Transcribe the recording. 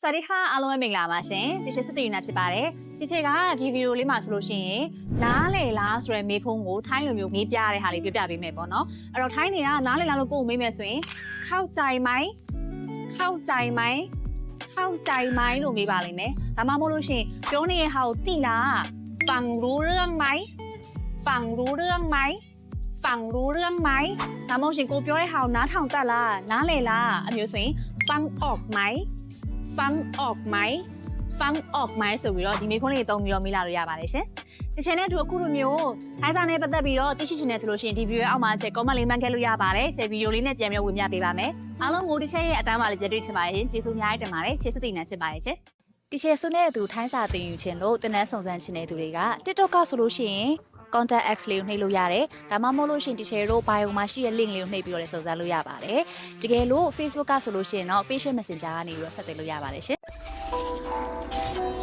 စวัสดีค่ะအားလုံးပဲမင်္ဂလာပါရှင်ဒီချစ်စစ်တီနာဖြစ်ပါတယ်ဒီချက်ကဒီဗီဒီယိုလေးမှာဆိုလို့ရှိရင်နားလေလားဆိုရယ်မေးခွန်းကိုထိုင်းလိုမျိုးမေးပြတဲ့ဟာလေးပြပြပေးမယ်ပေါ့နော်အဲ့တော့ထိုင်းတွေကနားလေလားလို့ကိုယ်ကိုမေးမယ်ဆိုရင်ခောက်ကြိုင်မိုင်းခောက်ကြိုင်မိုင်းခောက်ကြိုင်မိုင်းလို့မေးပါလိမ့်မယ်ဒါမှမဟုတ်လို့ရှိရင်ပြောနေတဲ့ဟာကိုတိလားฟังรู้เรื่องไหมฟังรู้เรื่องไหมฟังรู้เรื่องไหมဒါမှမဟုတ်ရှင်ကိုပြောတဲ့ဟာကိုနားထောင်တတ်လားနားလေလားအမျိုးဆိုရင်ฟังออกไหม ฟังออกไหมฟังออกไหมဆိုပြီးတော့ဒီမေခွန်းလေးသုံးပြီးတော့မေးလာလို့ရပါတယ်ရှင်ဒီ channel တို့အခုလိုမျိုးထိုင်းစာနဲ့ပတ်သက်ပြီးတော့သိရှိချင်တယ်ဆိုလို့ရှိရင်ဒီ video ရဲ့အောက်မှာချက် comment လေးမှတ်ခဲ့လို့ရပါတယ်ချက်ဗီဒီယိုလေးနဲ့ပြန်ပြီးဝင်ပြပေးပါမယ်အားလုံးကိုဒီချက်ရဲ့အတန်းပါလေးကြည့်တွေ့ချင်ပါတယ်ရှင်ကျေးဇူးအများကြီးတင်ပါတယ်ကျေးဇူးတင်နေချင်ပါတယ်ရှင်ဒီချက်ဆုနဲ့အတူထိုင်းစာသင်ယူခြင်းလို့တင်တဲ့စုံစမ်းခြင်းတဲ့သူတွေက TikTok ကဆိုလို့ရှိရင် contact X လေးကိုနှိပ်လို့ရတယ်။ဒါမှမဟုတ်လို့ရှိရင်ဒီ share တို့ bio မှာရှိတဲ့ link လေးကိုနှိပ်ပြီးတော့လည်းစုံစမ်းလို့ရပါတယ်။တကယ်လို့ Facebook ကဆိုလို့ရှိရင်တော့ patient messenger ကနေပြီးတော့ဆက်သွယ်လို့ရပါတယ်ရှင်။